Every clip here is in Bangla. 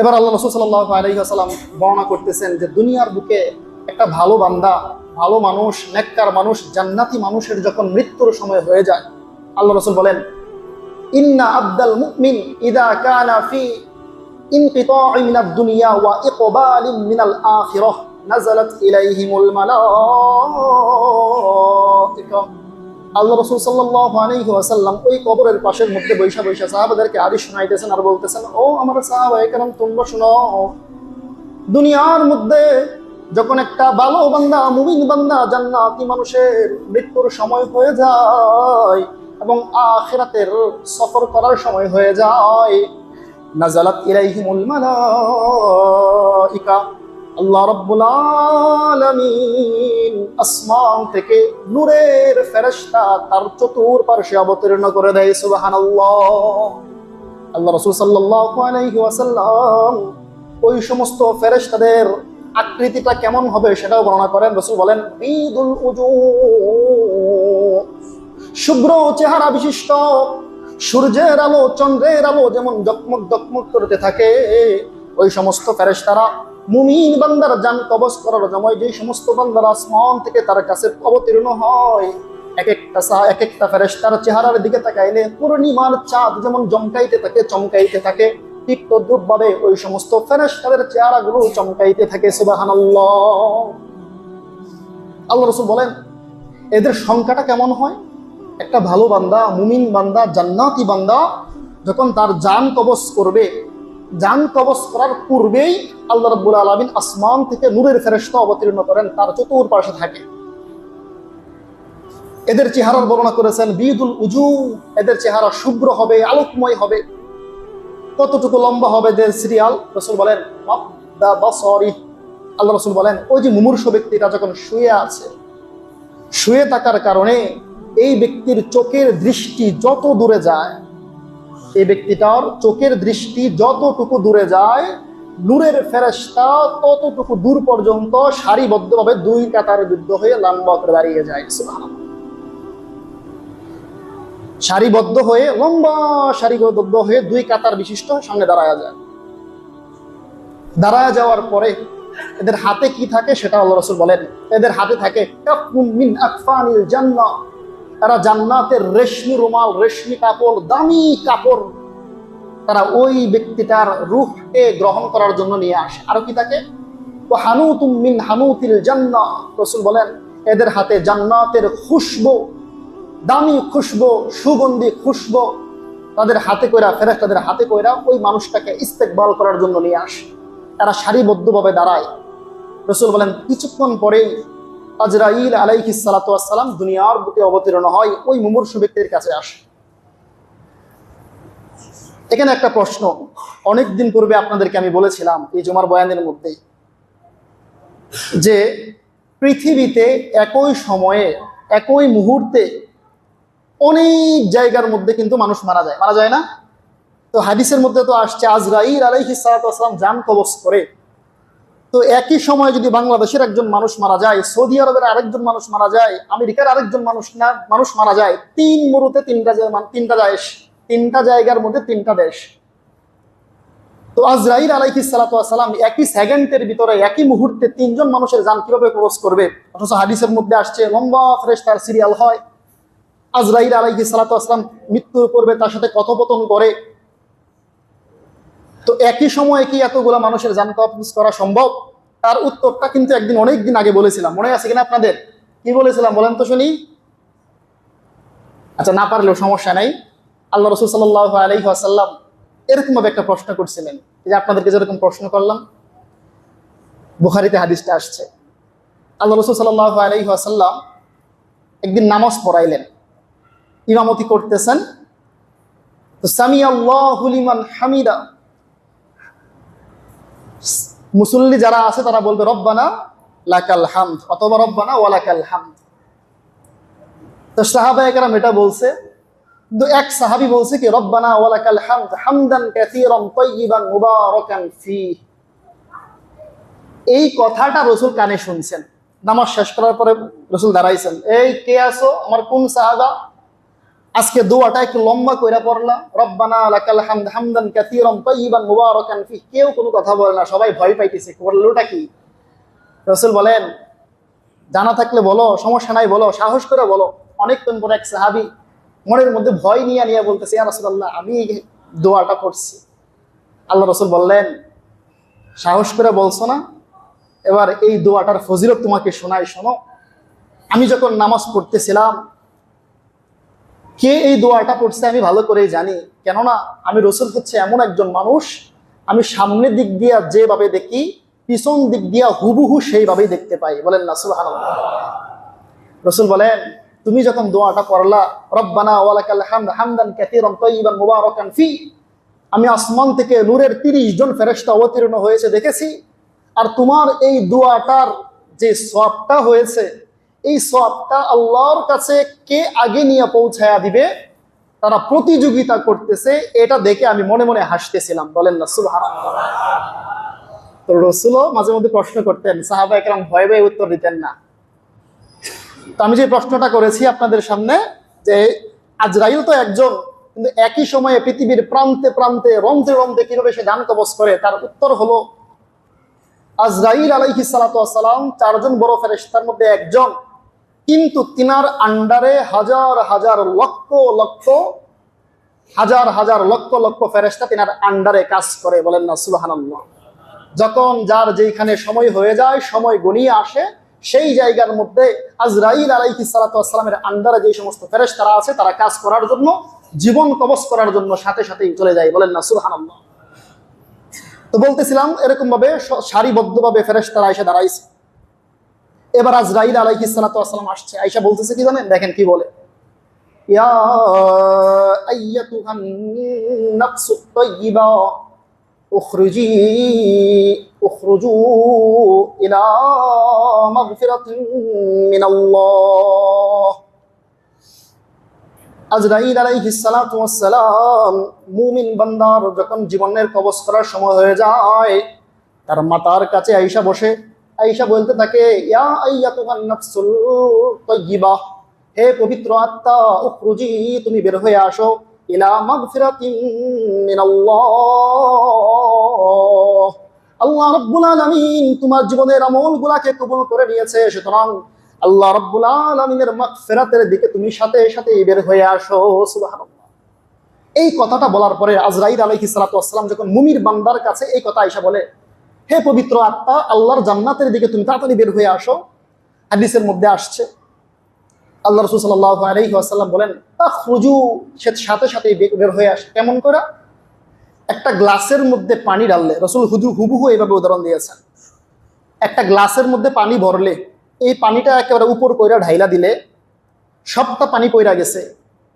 এবার আল্লাহ রসুল সাল্লাহ আলহিহাসাল্লাম বর্ণনা করতেছেন যে দুনিয়ার বুকে একটা ভালো বান্দা ভালো মানুষ নেককার মানুষ জান্নাতি মানুষের যখন মৃত্যুর সময় হয়ে যায় আল্লাহ রসুল বলেন ইন্না আব্দাল মুমিন ইদা কানা ফি انقطاع من الدنيا وإقبال من الآخرة نزلت إليهم الملائكة আল্লাহ রসুল সাল্লাহ আলাইহি ওয়াসাল্লাম ওই কবরের পাশের মধ্যে বৈশা বৈশা সাহাবাদেরকে আদি শোনাইতেছেন আর বলতেছেন, ও আমার সাহাবা কারণ তোমরা শোনো। দুনিয়ার মধ্যে যখন একটা ভালো বান্দা, মুমিন বান্দা জান্নাতি মানুষের মৃত্যুর সময় হয়ে যায় এবং আখেরাতের সফর করার সময় হয়ে যায়, নাজালাত ইলাইহিমুল মালাইকা আল্লাহ রাব্বুল আলামিন আসমান থেকে নূরের ফেরেশতা তার চতুর্পার্শ্বে অবতীর্ণ করে দেয়, সুবহানাল্লাহ। আল্লাহ রাসূল সাল্লাল্লাহু আলাইহি ওয়াসাল্লাম ওই সমস্ত ফেরেশতাদের আকৃতিটা কেমন হবে সেটাও বর্ণনা করেন। রাসূল বলেন, ঈদুল উজু, শুভ্র চেহারা বিশিষ্ট, সূর্যের আলো, চন্দ্রের আলো যেমন জকমক জকমক করতে থাকে, ওই সমস্ত ফেরেশতারা মুমিন বান্দার জান কবজ করার সময় যে সমস্ত বান্দার আসমান থেকে তার কাছে অবতীর্ণ হয় এক একটা এক একটা ফেরেশতার চেহারার দিকে তাকাইলে পূর্ণিমার চাঁদ যেমন জমকাইতে থাকে, চমকাইতে থাকে, ঠিক তদ্রুপ ভাবে ওই সমস্ত ফেরেশতাদের চেহারাগুলো চমকাইতে থাকে, সুবহানাল্লাহ। আল্লাহ রসুল বলেন, এদের সংখ্যাটা কেমন হয়? একটা ভালো বান্দা, মুমিন বান্দা, জান্নাতি বান্দা যখন তার জান কবজ করবে জান কবজ করার পূর্বেই আল্লাহ রাব্বুল আলামিন আসমান থেকে নূরের ফেরেশতা অবতীর্ণ করেন, তার চতুর্পাশে থাকে। এদের চেহারার বর্ণনা করেছেন, বিদুল উজু এদের চেহারা শুভ্র হবে, আলোকময় হবে। কতটুকু লম্বা হবে এদের সিরিয়াল? রসুল বলেন আল্লাহ রসুল বলেন, ওই যে মুমূর্ষ ব্যক্তিটা যখন শুয়ে আছে, শুয়ে থাকার কারণে এই ব্যক্তির চোখের দৃষ্টি যত দূরে যায় এই ব্যক্তিটার চোখের দৃষ্টি যতটুকু দূরে যায়, নূরের ফেরেশতা ততটুকু দূর পর্যন্ত সারিবদ্ধভাবে দুই কাতার যুদ্ধ হয়ে লম্বা করে দাঁড়িয়ে যায়। সারিবদ্ধ হয়ে, লম্বা সারিবদ্ধ হয়ে দুই কাতার বিশিষ্ট সামনে দাঁড়ায় যায়। দাঁড়ায় যাওয়ার পরে এদের হাতে কি থাকে সেটা আল্লাহ রসুল বলেন। এদের হাতে থাকে তারা জান্নাতের রেশমি রুমাল, রেশমি কাপড়, দামি কাপড় তারা ওই ব্যক্তিটার রূহকে গ্রহণ করার জন্য নিয়ে আসে। আরও কি ও হানুতুম মিন হানুতিল জান্নাহ রসুল বলেন, এদের হাতে জান্নাতের খুশবু, দামি খুশবু, সুগন্ধি খুশবু তাদের হাতে কইরা ফেরেস তাদের হাতে কইরা ওই মানুষটাকে ইস্তেকবাল করার জন্য নিয়ে আসে। তারা সারিবদ্ধভাবে দাঁড়ায়। রসুল বলেন, কিছুক্ষণ পরেই আজরাইল আলাইহি সালাতাম দুনিয়ার বুকে অবতীর্ণ হয় ওই মুমূর্ষু ব্যক্তির কাছে আসে। এখানে একটা প্রশ্ন, অনেক দিন পূর্বে আপনাদেরকে আমি বলেছিলাম এই জমার বয়ানের মধ্যেই যে পৃথিবীতে একই সময়ে, একই মুহূর্তে অনেক জায়গার মধ্যে কিন্তু মানুষ মারা যায়। মারা যায় না? তো হাদিসের মধ্যে তো আসছে, আজরাইল আলাইহি সালাতাম জান কবচ করে তো একই সময় যদি বাংলাদেশের একজন মানুষ মারা যায়, সৌদি আরবের আরেকজন মানুষ মারা যায়, আমেরিকার আরেকজন মানুষ না, মানুষ মারা যায়, তিন মুরুতে তিনটা জায়- মান- তিনটা দেশ, তিনটা জায়গার মধ্যে তিনটা দেশ। তো আজরাইল আলাইহি সালাম একই সেকেন্ডের ভিতরে, একই মুহূর্তে তিনজন মানুষের যান কীভাবে ক্রস করবে? অথচ হাদিসের মধ্যে আসছে, লম্বা ফ্রেশ তার সিরিয়াল হয়। আজরাইল আলাইহি সালাতাম মৃত্যুর পূর্বে তার সাথে কথোপকথন করে তো একই সময়ে কি এতগুলো মানুষের যান কবজ করা সম্ভব? তার উত্তরটা কিন্তু একদিন অনেক দিন আগে বলেছিলাম। মনে আছে কিনা আপনাদের? কি বলেছিলাম বলেন তো শুনি। আচ্ছা না পারলেও সমস্যা নাই। আল্লাহ রসুল সাল্লাহ আলহি আসাল্লাম এরকম ভাবে একটা প্রশ্ন করছিলেন। যে আপনাদেরকে যেরকম প্রশ্ন করলাম, বুখারিতে হাদিসটা আসছে। আল্লাহ রসুল সাল্লাহ আলহি একদিন নামাজ পড়াইলেন। ইমামতি করতেছেন। তো সামি আল্লাহ হামিদা। মুসল্লি যারা আছে তারা বলবে, রব্বানা লাকাল হামদ অথবা, রব্বানা ওয়ালাকাল হামদ তো সাহাবা একরাম এটা বলছে। কিন্তু এক সাহাবি বলছে কি, রব্বানা ওয়ালাকাল হামদ হামদান কাসীরান তাইয়িবান মুবারাকান ফি এই কথাটা রসুল কানে শুনছেন। নামাজ শেষ করার পরে রসুল দাঁড়াইছেন। এই কে আছো? আমার কোন সাহাবা? আজকে দোয়াটা একটু লম্বা কইরা পড়লা রব্বানা লাকাল হামদ হামদান কাসীরান তাইয়িবান মুবারাকান ফি কেউ কোনো কথা বলে না, সবাই ভয় পাইতেছে। করলোটা কি? রাসূল বলেন, জানা থাকলে বলো, সমস্যা নাই বলো, সাহস করে বলো। অনেকক্ষণ পরে এক সাহাবী মনের মধ্যে ভয় নিয়ে নিয়ে বলতেছে, ইয়া রাসূলুল্লাহ, আমি এই দোয়াটা করছি আল্লাহ রসুল বললেন, সাহস করে বলছো না? এবার এই দোয়াটার ফজিলত তোমাকে শোনাই, শোনো। আমি যখন নামাজ পড়তেছিলাম কে এই দোয়াটা পড়ছে আমি ভালো করেই জানি। কেননা আমি রসুল হচ্ছে এমন একজন মানুষ, আমি সামনের দিক দিয়া যেভাবে দেখি, পিছন দিক দিয়া হুবহু সেইভাবেই দেখতে পাই। বলেন না, সুবহানাল্লাহ। রসুল বলেন, তুমি যখন দোয়াটা পড়লা, রব্বানা হামদান ফি। আমি আসমান থেকে নূরের তিরিশ জন ফেরেশতা অবতীর্ণ হয়েছে, দেখেছি। আর তোমার এই দোয়াটার যে সবটা হয়েছে এই সবটা আল্লাহর কাছে কে আগে নিয়ে পৌঁছায়া দিবে? তারা প্রতিযোগিতা করতেছে, এটা দেখে আমি মনে মনে হাসতেছিলাম। বলেন না, সুবহানাল্লাহ। তো রসুলও মাঝে মধ্যে প্রশ্ন করতেন সাহাবা একরাম ভয় ভয়ে উত্তর দিতেন না। তো আমি যে প্রশ্নটা করেছি আপনাদের সামনে, যে আজরাইল তো একজন, কিন্তু একই সময়ে পৃথিবীর প্রান্তে প্রান্তে, রন্ধ্রে রন্ধ্রে কীভাবে সে গান কবচ করে, তার উত্তর হলো, আজরাইল আলাইহি চারজন বড় ফেরেশতার মধ্যে একজন কিন্তু তিনার আন্ডারে হাজার হাজার লক্ষ লক্ষ, হাজার হাজার লক্ষ লক্ষ ফেরেশতা তিনার আন্ডারে কাজ করে, বলেন না, সুবহানাল্লাহ। যখন যার যেখানে সময় হয়ে যায়, সময় গনিয়ে আসে, সেই জায়গার মধ্যে আজরাইল আলাইহি সালাতামের আন্ডারে যে সমস্ত ফেরেশতারা আছে, তারা কাজ করার জন্য, জীবন কবচ করার জন্য সাথে সাথেই চলে যায়, বলেন না, সুবহানাল্লাহ। তো বলতেছিলাম এরকম ভাবে সারিবদ্ধভাবে ফেরেশতারা এসে দাঁড়াইছে। এবার আজরাইল আলাইহি সালাতাম আসছে আইসা বলতেছে কি জানেন? দেখেন কি বলে। ইয়া আইয়াতুহান নাফসুত তাইয়্যিবা উখরুজি, উখরুজু ইলা মাগফিরাতিন মিনাল্লাহ। আজরাইল আলাইহিস সালাতু ওয়াস সালাম মুমিন বান্দার যখন জীবনের কবজ করার সময় হয়ে যায়, তার মাতার কাছে আয়েশা বসে আয়েশা বলতে থাকে হে পবিত্র আত্মা, উখরুজি, তুমি বের হয়ে আসো ইলা মাগফিরাতিন মিনাল্লাহ। আল্লাহ রাব্বুল আলামিন তোমার জীবনের আমলগুলাকে কবুল করে নিয়েছে, সুতরাং আল্লাহ রাব্বুল আলামিনের মাগফিরাতের দিকে তুমি সাথে সাথে বের হয়ে আসো, সুবহানাল্লাহ। এই কথাটা বলার পরে আজরাইল আলাইহিস সালাতু যখন মুমির বান্দার কাছে এই কথা আয়েশা বলে হে পবিত্র আত্মা, আল্লাহর জান্নাতের দিকে তুমি তাড়াতাড়ি বের হয়ে আসো। হাদিসের মধ্যে আসছে। আল্লাহ রসুল সাল্লাহ আলহি আসাল্লাম বলেন খুজু সে সাথে সাথে বের হয়ে আসে। কেমন করা? একটা গ্লাসের মধ্যে পানি ডাললে রসুল হুদু হুবহু এইভাবে উদাহরণ দিয়েছেন। একটা গ্লাসের মধ্যে পানি ভরলে, এই পানিটা একেবারে উপর কইরা ঢাইলা দিলে, সবটা পানি পইরা গেছে।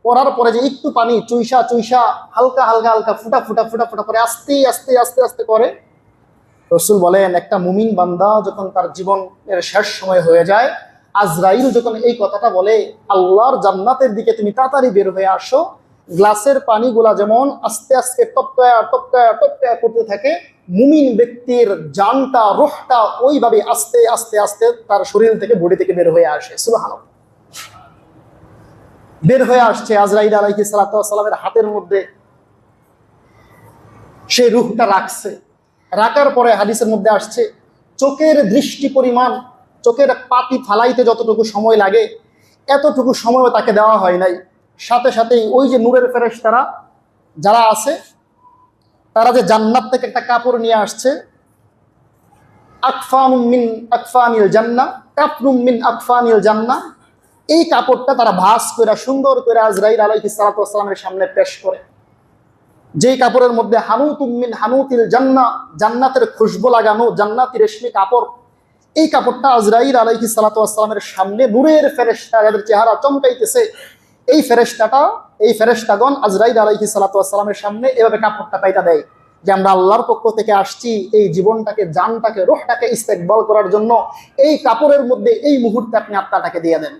পড়ার পরে যে একটু পানি চুইসা চুইসা, হালকা হালকা হালকা ফুটা ফুটা ফুটা ফুটা করে আস্তে আস্তে আস্তে আস্তে করে রসুল বলেন, একটা মুমিন বান্দা যখন তার জীবনের শেষ সময় হয়ে যায়, আজরাইল যখন এই কথাটা বলে, আল্লাহর জান্নাতের দিকে তুমি তাড়াতাড়ি বের হয়ে আসো, গ্লাসের পানিগুলা যেমন আস্তে আস্তে টপকায়া টপকায়া টপকায়া করতে থাকে, মুমিন ব্যক্তির জানটা, রোহটা ওইভাবে আস্তে আস্তে আস্তে তার শরীর থেকে বডি থেকে বের হয়ে আসে। সুবাহান বের হয়ে আসছে আজরাইল আলাইহি সালামের হাতের মধ্যে। সে রুহটা রাখছে। রাখার পরে হাদিসের মধ্যে আসছে, চোখের দৃষ্টি পরিমাণ, চোখের পাতি ফালাইতে যতটুকু সময় লাগে, এতটুকু সময় তাকে দেওয়া হয় নাই। সাথে সাথেই ওই যে নূরের ফেরেশ তারা যারা আছে, তারা যে জান্নাত থেকে একটা কাপড় নিয়ে আসছে আকফান মিন আকফানিল জান্না কাপরুম মিন আকফানিল জান্না, এই কাপড়টা তারা ভাস করে সুন্দর করে আজরাইল আলাইহিস সালামের সামনে পেশ করে। যেই কাপড়ের মধ্যে হানুতুম মিন হানুতিল জান্না, জান্নাতের খুশবু লাগানো, জান্নাতি রেশমি কাপড়, এই কাপড়টা আজরাইল আলাইহি সালাতামের সামনে নূরের ফেরেশতা, যাদের চেহারা চমকাইতেছে, এই ফেরেশতাটা, এই ফেরেশতাগণ আজরাইল আলাইহি সালাতামের সামনে এভাবে কাপড়টা পাইটা দেয় যে আমরা আল্লাহর পক্ষ থেকে আসছি এই জীবনটাকে, জানটাকে, রোহটাকে ইস্তেকবল করার জন্য, এই কাপড়ের মধ্যে এই মুহূর্তে আপনি আত্মাটাকে দিয়ে দেন।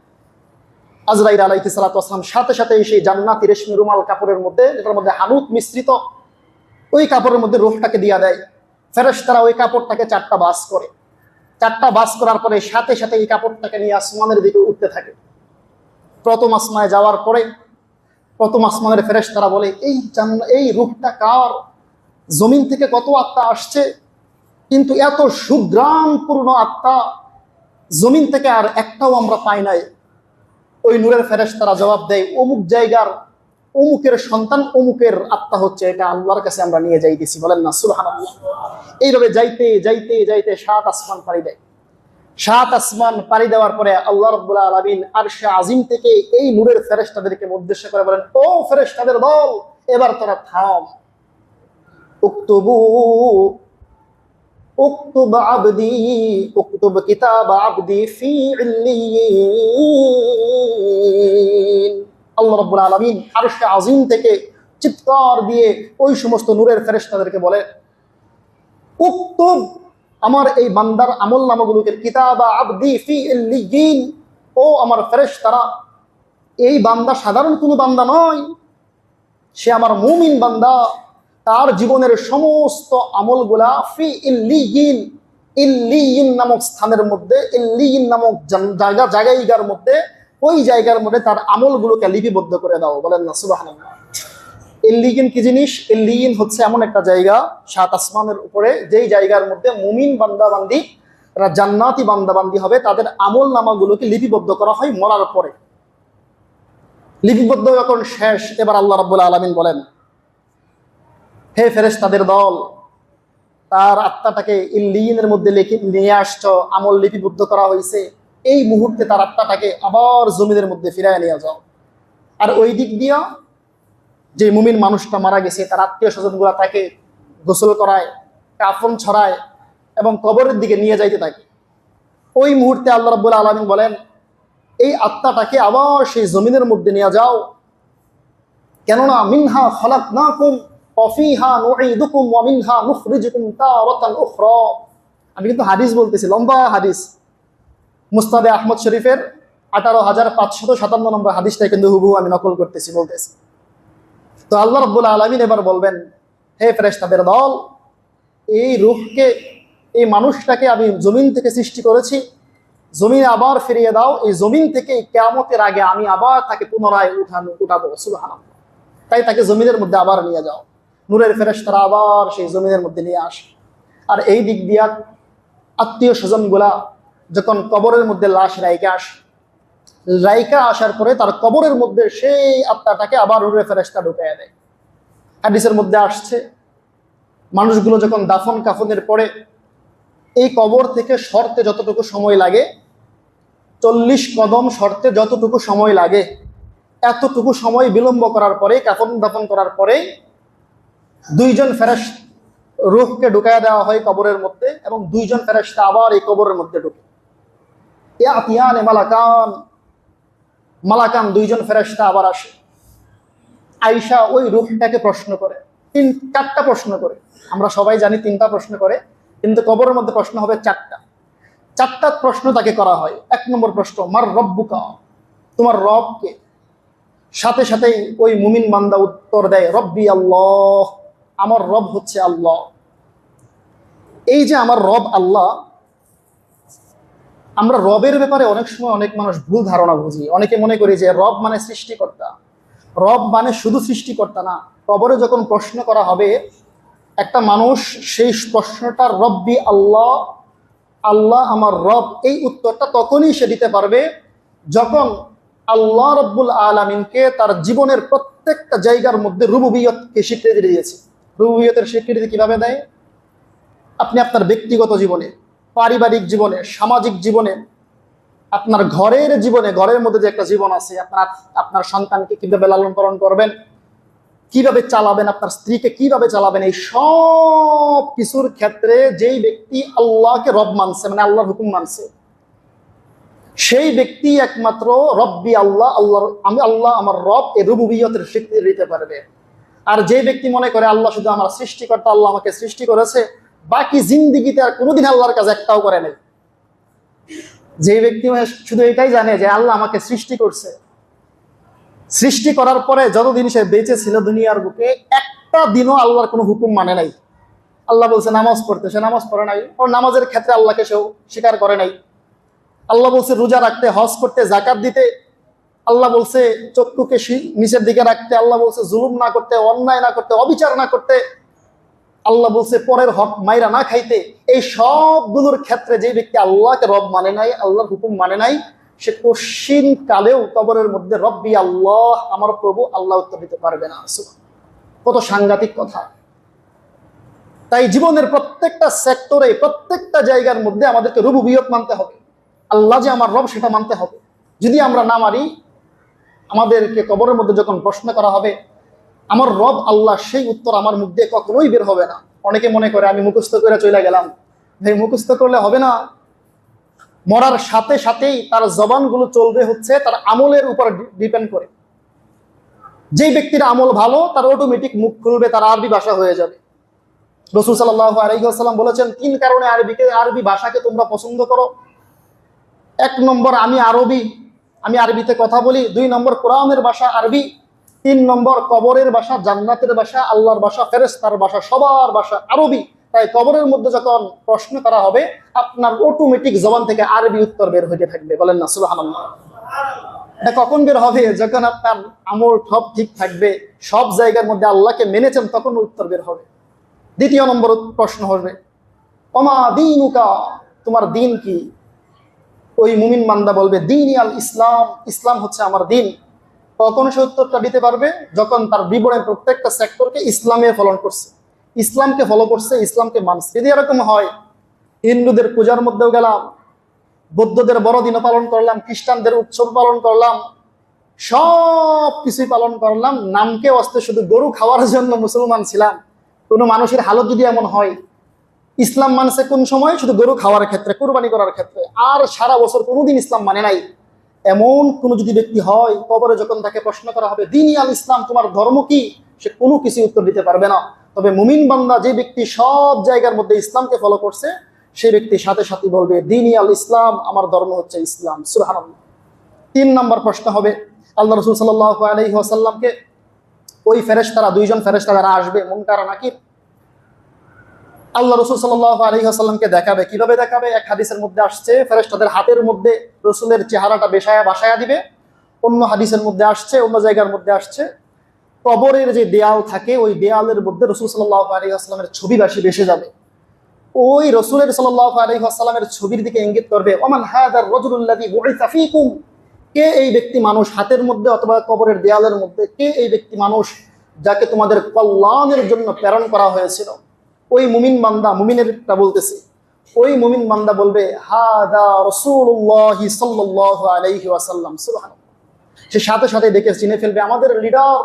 আজরাইল আলাইহি সালাতাম সাথে সাথে সেই জান্নাতি রেশমি রুমাল কাপড়ের মধ্যে, যেটার মধ্যে হানুত মিশ্রিত, ওই কাপড়ের মধ্যে রোহটাকে দিয়া দেয়। ফেরেশতারা ওই কাপড়টাকে চারটা বাস করে। চারটা বাস করার পরে সাথে সাথে এই কাপড়টাকে নিয়ে আসমানের দিকে উঠতে থাকে। প্রথম আসমায় যাওয়ার পরে প্রথম আসমানের ফেরেশ তারা বলে, এই এই রূপটা কার? জমিন থেকে কত আত্মা আসছে? কিন্তু এত সুগ্রামপূর্ণ আত্মা, জমিন থেকে আর একটাও আমরা পাই নাই। ওই নূরের ফেরেশ তারা জবাব দেয়, অমুক জায়গার অমুকের সন্তান, অমুকের আত্মা হচ্ছে এটা আল্লাহর কাছে আমরা নিয়ে যাইতেছি। বলেন না সুলহান এইভাবে যাইতে যাইতে যাইতে সাত আসমান পাড়ি দেয়। সাত আসমান পাড়ি দেওয়ার পরে আল্লাহ রব্বুল্লাহ আলমিন আর সে আজিম থেকে এই নূরের ফেরেশতাদেরকে উদ্দেশ্য করে বলেন, ও ফেরেশতাদের দল, এবার তোরা থাম। উক্তুব আবদি উক্তুব কিতাব আবদি ফি ইল্লিয়িন আল্লাহ রাব্বুল আলামিন আরশে আজিম থেকে চিৎকার দিয়ে ওই সমস্ত নূরের ফেরেশতাদেরকে বলে, উক্তুব আমার এই বান্দার আমল নামাগুলোকে কিতাবা আবদি ফি ইল্লিয়িন ও আমার ফেরেশতারা, এই বান্দা সাধারণ কোনো বান্দা নয়। সে আমার মুমিন বান্দা। তার জীবনের সমস্ত আমলগুলা ফি ইল্লিয়িন ইল্লিয়িন নামক স্থানের মধ্যে, ইল্লিয়িন নামক জায়গা জায়গাইগার মধ্যে, ওই জায়গার মধ্যে তার আমলগুলোকে লিপিবদ্ধ করে দাও। বলেন না, সুবহানাল্লাহ। ইল্লিগিন কি জিনিস? ইল্লিগিন হচ্ছে এমন একটা জায়গা, সাত আসমানের উপরে, যেই জায়গার মধ্যে মুমিন বান্দাবান্দি তারা জান্নাতি বান্দাবান্দি হবে, তাদের আমল নামাগুলোকে লিপিবদ্ধ করা হয় মরার পরে। লিপিবদ্ধ যখন শেষ, এবার আল্লাহ রাব্বুল আলামিন বলেন হে ফেরেশ তাদের দল, তার আত্মাটাকে ইল্লিগিনের মধ্যে লিখে নিয়ে আসছো, আমল লিপিবদ্ধ করা হয়েছে এই মুহূর্তে তার আত্মাটাকে আবার জমিনের মধ্যে ফিরায় নিয়ে যাও। আর ওই দিক দিয়া যে মুমিন মানুষটা মারা গেছে, তার আত্মীয় স্বজনগুলা তাকে গোসল করায়, কাফন ছড়ায় এবং কবরের দিকে নিয়ে যাইতে থাকে। ওই মুহূর্তে আল্লাহ রাব্বুল আলামিন বলেন, এই আত্মাটাকে আবার সেই জমিনের মধ্যে নিয়ে যাও। কেননা মিনহা খালাকনাকুম অফিহা নুঈদুকুম ওয়া মিনহা নুখরিজুকুম তারাতান উখরা আমি কিন্তু হাদিস বলতেছি, লম্বা হাদিস। মুস্তাদে আহমদ শরীফের আঠারো হাজার পাঁচশত সাতান্ন নম্বর হাদিসটা কিন্তু হুবহু আমি নকল করতেছি, বলতেছি। তো আল্লাহ রব্বুল আলমিন এবার বলবেন, হে ফেরেশতাদের দল, এই রূহকে এই মানুষটাকে আমি জমিন থেকে সৃষ্টি করেছি, জমিনে আবার ফিরিয়ে দাও, এই জমিন থেকে কেয়ামতের আগে আমি আবার তাকে পুনরায় উঠানো, উঠাবো সুবাহ তাই তাকে জমিনের মধ্যে আবার নিয়ে যাও। নূরের ফেরেশতারা আবার সেই জমিনের মধ্যে নিয়ে আসে। আর এই দিক দিয়া আত্মীয় স্বজনগুলা যখন কবরের মধ্যে লাশ রাইকে আসে রাইকা আসার পরে তার কবরের মধ্যে সেই আত্মাটাকে আবার উড়ে ফেরেস্তা ঢুকাইয়া দেয়। হাদিসের মধ্যে আসছে, মানুষগুলো যখন দাফন কাফনের পরে এই কবর থেকে সরতে যতটুকু সময় লাগে, চল্লিশ কদম সরতে যতটুকু সময় লাগে, এতটুকু সময় বিলম্ব করার পরে, কাফন দাফন করার পরে দুইজন ফেরেস রুহকে ঢুকাইয়া দেওয়া হয় কবরের মধ্যে এবং দুইজন ফেরেস্তা আবার এই কবরের মধ্যে ঢুকে। ইয়াতিয়ানে মালাকান মালাকান দুইজন ফেরেশতা আবার আসে। আইসা ওই রূপটাকে প্রশ্ন করে, তিন, চারটা প্রশ্ন করে। আমরা সবাই জানি তিনটা প্রশ্ন করে, কিন্তু কবরের মধ্যে প্রশ্ন হবে চারটা। চারটা প্রশ্ন তাকে করা হয়। এক নম্বর প্রশ্ন, মার রব্বুকা? তোমার রবকে? সাথে সাথেই ওই মুমিন বান্দা উত্তর দেয়, রব্বি আল্লাহ। আমার রব হচ্ছে আল্লাহ। এই যে আমার রব আল্লাহ, আমরা রবের ব্যাপারে অনেক সময় অনেক মানুষ ভুল ধারণা বুঝি। অনেকে মনে করি যে রব মানে সৃষ্টিকর্তা। রব মানে শুধু সৃষ্টিকর্তা না, কবরে যখন প্রশ্ন করা হবে, একটা মানুষ সেই প্রশ্নটা রব্বি আল্লাহ আল্লাহ আমার রব, এই উত্তরটা তখনই সে দিতে পারবে যখন আল্লাহ রব্বুল আলমিনকে তার জীবনের প্রত্যেকটা জায়গার মধ্যে রুবুবিয়তকে স্বীকৃতি দিয়েছে। রুবুবিয়তের স্বীকৃতি কীভাবে দেয়? আপনি আপনার ব্যক্তিগত জীবনে, পারিবারিক জীবনে, সামাজিক জীবনে, আপনার ঘরের জীবনে, ঘরের মধ্যে যে একটা জীবন আছে, আপনার আপনার সন্তানকে কীভাবে লালন পালন করবেন, কীভাবে চালাবেন, আপনার স্ত্রীকে কীভাবে চালাবেন, এই সব কিছুর ক্ষেত্রে যেই ব্যক্তি আল্লাহকে রব মানছে মানে আল্লাহর হুকুম মানছে, সেই ব্যক্তি একমাত্র রব্বি আল্লাহ, আল্লাহর, আমি আল্লাহ আমার রব, এ রুবুবিয়তের স্বীকৃতি দিতে পারবে। আর যে ব্যক্তি মনে করে আল্লাহ শুধু আমার সৃষ্টিকর্তা, আল্লাহ আমাকে সৃষ্টি করেছে, বাকি জিন্দিগিতে আর কোনোদিন আল্লাহর কাছে একটাও করে নাই। যে ব্যক্তি শুধু এটাই জানে যে আল্লাহ আমাকে সৃষ্টি করছে। সৃষ্টি করার পরে যতদিন সে বেঁচে ছিল দুনিয়ার বুকে, একটা দিনও আল্লাহর কোনো হুকুম মানে নাই। আল্লাহ বলছে, নামাজ পড়তে। সে নামাজ পড়ে নাই। ওর নামাজের ক্ষেত্রে আল্লাহকে সেও স্বীকার করে নাই। আল্লাহ বলছে, রোজা রাখতে, হজ করতে জাকাত দিতে। আল্লাহ বলছে, চক্ষুকে নিচের দিকে রাখতে, আল্লাহ বলছে, জুলুম না করতে, অন্যায় না করতে, অবিচার না করতে। আল্লাহ বলছে, পরের হক মাইরা না খাইতে। এই সবগুলোর ক্ষেত্রে যে ব্যক্তি আল্লাহকে রব মানে নাই, আল্লাহর হুকুম মানে নাই, সে কশিন কালেও কবরের মধ্যে রব্বি আল্লাহ, আমার প্রভু আল্লাহ উত্তর দিতে পারবে না। কত সাংঘাতিক কথা। তাই জীবনের প্রত্যেকটা সেক্টরে, প্রত্যেকটা জায়গার মধ্যে আমাদেরকে রুবুবিয়ত মানতে হবে। আল্লাহ যে আমার রব, সেটা মানতে হবে। যদি আমরা না মানি আমাদেরকে কবরের মধ্যে যখন প্রশ্ন করা হবে, আমার রব আল্লাহ সেই উত্তর আমার মুখ দিয়ে কখনোই বের হবে না। অনেকে মনে করে, আমি মুখস্থ করে চলে গেলাম। ভাই, মুখস্থ করলে হবে না। মরার সাথে সাথেই তার জবানগুলো চলবে হচ্ছে, তার আমলের উপর ডিপেন্ড করে। যেই ব্যক্তির আমল ভালো, তার অটোমেটিক মুখ খুলবে, তার আরবি ভাষা হয়ে যাবে। রসুল আলহিহাসাল্লাম বলেছেন, তিন কারণে আরবিকে, আরবি ভাষাকে তোমরা পছন্দ করো। এক নম্বর, আমি আরবি আমি আরবিতে কথা বলি, দুই নম্বর কোরআনের ভাষা আরবি, তিন নম্বর কবরের ভাষা, জান্নাতের ভাষা, আল্লাহর ভাষা ফেরেস্তার ভাষা, সবার ভাষা আরবি। তাই কবরের মধ্যে যখন প্রশ্ন করা হবে, আপনার অটোমেটিক জবান থেকে আরবি উত্তর বের হইতে থাকবে। বলেন না এটা কখন বের হবে? যখন আপনার আমল সব ঠিক থাকবে, সব জায়গার মধ্যে আল্লাহকে মেনেছেন, তখন উত্তর বের হবে। দ্বিতীয় নম্বর প্রশ্ন হবে অমা দিনুকা? তোমার দিন কি? ওই মুমিন মান্দা বলবে দিন আল ইসলাম ইসলাম হচ্ছে আমার দিন। কখন সে উত্তরটা দিতে পারবে যখন তার বিবরণের প্রত্যেকটা সেক্টরকে ইসলামে ফলন করছে। ইসলামকে ফলো করছে, ইসলামকে মানছে। যদি এরকম হয়, হিন্দুদের পূজার মধ্যেও গেলাম, বৌদ্ধদের বড়দিনও পালন করলাম, খ্রিস্টানদের উৎসব পালন করলাম, সব কিছুই পালন করলাম, নামকে অস্তে শুধু গরু খাওয়ার জন্য মুসলমান ছিলাম। কোনো মানুষের হালত যদি এমন হয় ইসলাম মানছে কোন সময়? শুধু গরু খাওয়ার ক্ষেত্রে, কোরবানি করার ক্ষেত্রে। আর সারা বছর কোনোদিন ইসলাম মানে নাই। এমন কোন যদি ব্যক্তি হয়, কবরে যখন তাকে প্রশ্ন করা হবে দিনই আল ইসলাম, তোমার ধর্ম কি? সে কোনো কিছু উত্তর দিতে পারবে না। তবে মুমিন বান্দা, যে ব্যক্তি সব জায়গার মধ্যে ইসলামকে ফলো করছে সেই ব্যক্তি সাথে সাথে বলবে দিনই আল ইসলাম, আমার ধর্ম হচ্ছে ইসলাম। সুহান তিন নম্বর প্রশ্ন হবে, আল্লাহ রসুল সাল্লাহ আলহি ওই ফেরেশতারা, দুইজন ফেরেশতা যারা আসবে মুনকার নাকির আল্লাহ রসুল সাল্লাহ আলহি আসাল্লামকে দেখাবে। কীভাবে দেখাবে? এক হাদিসের মধ্যে আসছে, ফেরেশতাদের হাতের মধ্যে রসুলের চেহারাটা বেসায়া বাসায়া দিবে। অন্য হাদিসের মধ্যে আসছে, অন্য জায়গার মধ্যে আসছে। কবরের যে দেয়াল থাকে, ওই দেয়ালের মধ্যে রসুল সাল্লাহ আলহি আসলামের ছবি বাসি বেসে যাবে। ওই রসুলের সাল্লাহ আলহি আসসালামের ছবির দিকে ইঙ্গিত করবে, ওমান হায়াদার রজুল্লাদি বুইসা ফীকুম? কে এই ব্যক্তি মানুষ হাতের মধ্যে অথবা কবরের দেয়ালের মধ্যে? কে এই ব্যক্তি মানুষ যাকে তোমাদের কল্যাণের জন্য প্রেরণ করা হয়েছিল? ওই মুমিন বান্দা, মুমিনেরটা বলতেছে, ওই মুমিন বান্দা বলবে, হাদা রসুল্লাহি সাল্লাল্লাহু আলাইহি ওয়াসাল্লাম সে সাথে সাথে দেখে চিনে ফেলবে, আমাদের লিডার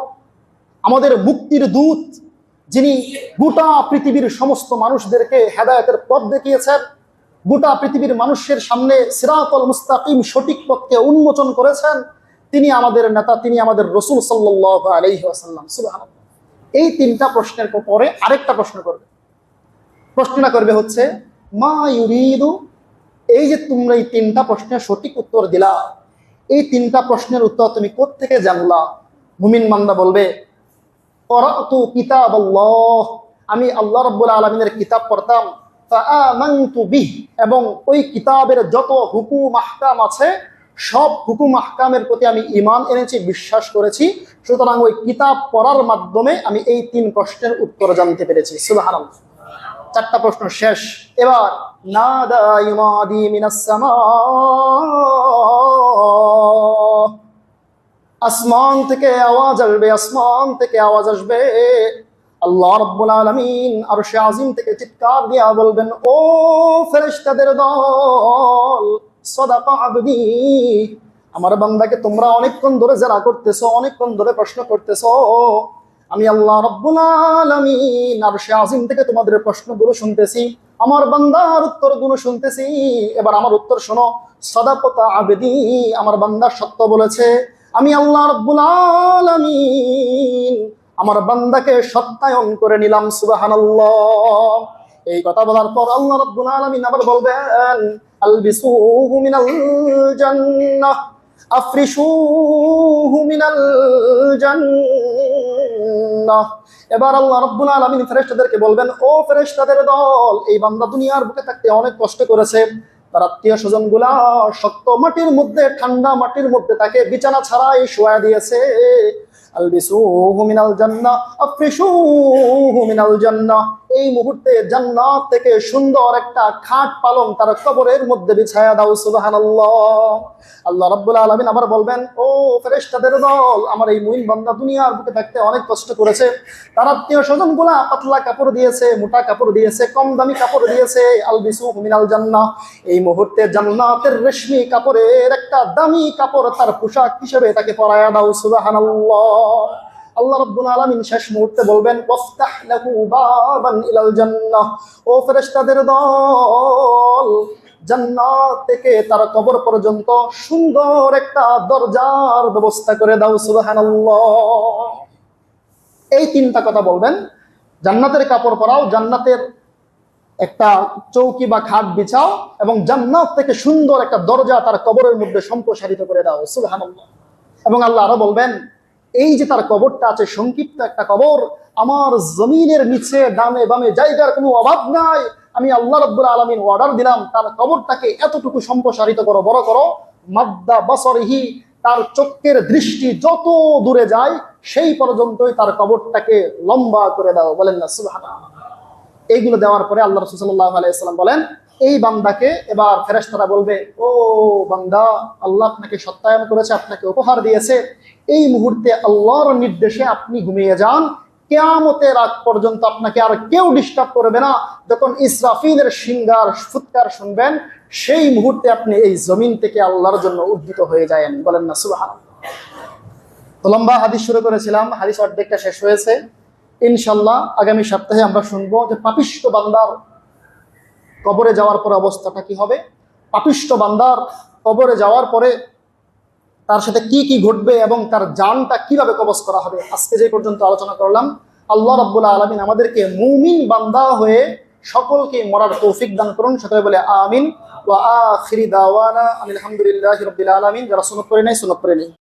আমাদের মুক্তির দূত, যিনি গোটা পৃথিবীর সমস্ত মানুষদেরকে হেদায়তের পথ দেখিয়েছেন, গোটা পৃথিবীর মানুষের সামনে সিরাতল মুস্তাকিম সঠিক পথকে উন্মোচন করেছেন, তিনি আমাদের নেতা, তিনি আমাদের রসুল সাল্লাহ আলহি এই তিনটা প্রশ্নের পরে আরেকটা প্রশ্ন করবে। প্রশ্নটা করবে হচ্ছে, মা ইউরিদু? এই যে তোমরা এই তিনটা প্রশ্নের সঠিক উত্তর দিলা, এই তিনটা প্রশ্নের উত্তর তুমি কোত্থেকে জানলা? মুমিন মান্দা বলবে করাতু কিতাব আল্লাহ আমি আল্লাহ রব্বুল আলমিনের কিতাব পড়তাম এবং ওই কিতাবের যত হুকুম আহকাম আছে, সব হুকুম আহকামের প্রতি আমি ইমান এনেছি, বিশ্বাস করেছি। সুতরাং ওই কিতাব পড়ার মাধ্যমে আমি এই তিন প্রশ্নের উত্তর জানতে পেরেছি। সুবহানাল্লাহ। চারটা প্রশ্ন শেষ। এবার আসমান থেকে আওয়াজ আসবে, আসমান থেকে আওয়াজ আসবে। আল্লাহ রব্বুল আলমিন আর সে আজিম থেকে চিৎকার দিয়া বলবেন, ও ফেরেশতাদের দল, সদাকা আবদি, আমার বান্দাকে তোমরা অনেকক্ষণ ধরে জেরা করতেছো, অনেকক্ষণ ধরে প্রশ্ন করতেছো। আমি আল্লাহ রব্বুল আজিম থেকে তোমাদের প্রশ্নগুলো শুনতেছি, আমার বান্দার উত্তরগুলো শুনতেছি। এবার আমার উত্তর শোনো সদাপতা আবেদি, আমার বান্দা সত্য বলেছে, আমি আল্লাহ রব্বুল আলামিন, আমার বান্দাকে সত্যায়ন করে নিলাম, সুবহানাল্লাহ। এই কথা বলার পর আল্লাহ রব্বুল আলামিন আবার বলবেন, আলবিসুহু মিনাল মিনাল জান্নাহ। এবার আল্লাহ রব্বুল আলামিন ফেরেশতাদেরকে বলবেন, ও ফেরেশতাদের দল, এই বান্দা দুনিয়ার বুকে থাকতে অনেক কষ্ট করেছে। তার আত্মীয় স্বজনগুলা শক্ত মাটির মধ্যে, ঠান্ডা মাটির মধ্যে তাকে বিছানা ছাড়াই শোয়া দিয়েছে। আলবিসুহু মিনাল জান্নাহ আফরিশুহু মিনাল জান্নাহ। এই মুহূর্তে জান্নাত থেকে সুন্দর একটা খাট পালং তার কবরের মধ্যে বিছায়া দাও, সুবহানাল্লাহ। আল্লাহ রাব্বুল আলামিন আবার বলবেন, ও ফেরেশতাদের দল, আমার এই মুইন বান্দা দুনিয়ার বুকে থাকতে অনেক কষ্ট করেছে। তার আত্মীয় স্বজনগুলা পাতলা কাপড় দিয়েছে, মোটা কাপড় দিয়েছে কম দামি কাপড় দিয়েছে, আলবিসুহু মিনাল জান্নাহ। এই মুহূর্তে জান্নাতের রেশমি কাপড়ের একটা দামি কাপড় তার পোশাক হিসেবে তাকে পরায়া দাও, সুবহানাল্লাহ। রাব্বুল আলামিন শেষ মুহূর্তে বলবেন, ওয়াফতাহ লাহু বাবান ইলাল জান্নাহ। ও ফেরেশতাদের দল, জান্নাত থেকে তার কবর পর্যন্ত সুন্দর একটা দরজার ব্যবস্থা করে দাও, সুবহানাল্লাহ। এই তিনটা কথা বলবেন। জান্নাতের কাপড় পরাও, জান্নাতের একটা চৌকি বা খাট বিছাও এবং জান্নাত থেকে সুন্দর একটা দরজা তার কবরের মধ্যে সম্প্রসারিত করে দাও, সুবহানাল্লাহ। এবং আল্লাহ আরও বলবেন এই যে তার কবরটা আছে, সংক্ষিপ্ত একটা কবর, আমার জমিনের নিচে ডানে বামে জায়গার কোনো অভাব নাই। আমি আল্লাহ রব্বুল আলমিন অর্ডার দিলাম, তার কবরটাকে এতটুকু সম্প্রসারিত করো, বড় করো। মাদ্দা বসরহি, তার চোখের দৃষ্টি যত দূরে যায়, সেই পর্যন্তই তার কবরটাকে লম্বা করে দাও। বলেন না, সুবহানাল্লাহ। এইগুলো দেওয়ার পরে আল্লাহ রসুল্লাহ আলাইসাল্লাম বলেন, এই বান্দাকে এবার ফেরেশতারা বলবে, ও বান্দা, আল্লাহ আপনাকে সত্যায়ন করেছে, আপনাকে উপহার দিয়েছে। এই মুহূর্তে আল্লাহর নির্দেশে আপনি ঘুমিয়ে যান। কেয়ামতের আগ পর্যন্ত আপনাকে আর কেউ ডিস্টার্ব করবে না। যখন ইসরাফিলের সিঙ্গার, ফুৎকার শুনবেন, সেই মুহূর্তে আপনি এই জমিন থেকে আল্লাহর জন্য উদ্ধৃত হয়ে যায়েন। বলেন না সুবাহ লম্বা হাদিস শুরু করেছিলাম। হাদিস অর্ধেকটা শেষ হয়েছে। ইনশাল্লাহ আগামী সপ্তাহে আমরা শুনব যে পাপিষ্ট বান্দার কবরে যাওয়ার পরে অবস্থাটা কি হবে। পাপিষ্ট বান্দার কবরে যাওয়ার পরে তার সাথে কি কি ঘটবে এবং তার জানটা কীভাবে কবজ করা হবে? আজকে যে পর্যন্ত আলোচনা করলাম, আল্লাহ রব্বুল আলমিন আমাদেরকে মুমিন বান্দা হয়ে সকলকে মরার তৌফিক দান করুন। সকলে বলে আমিন। ওয়া আলহামদুলিল্লাহি রাব্বিল আলামিন। যারা সুনত করে নেই সুনত করে নেই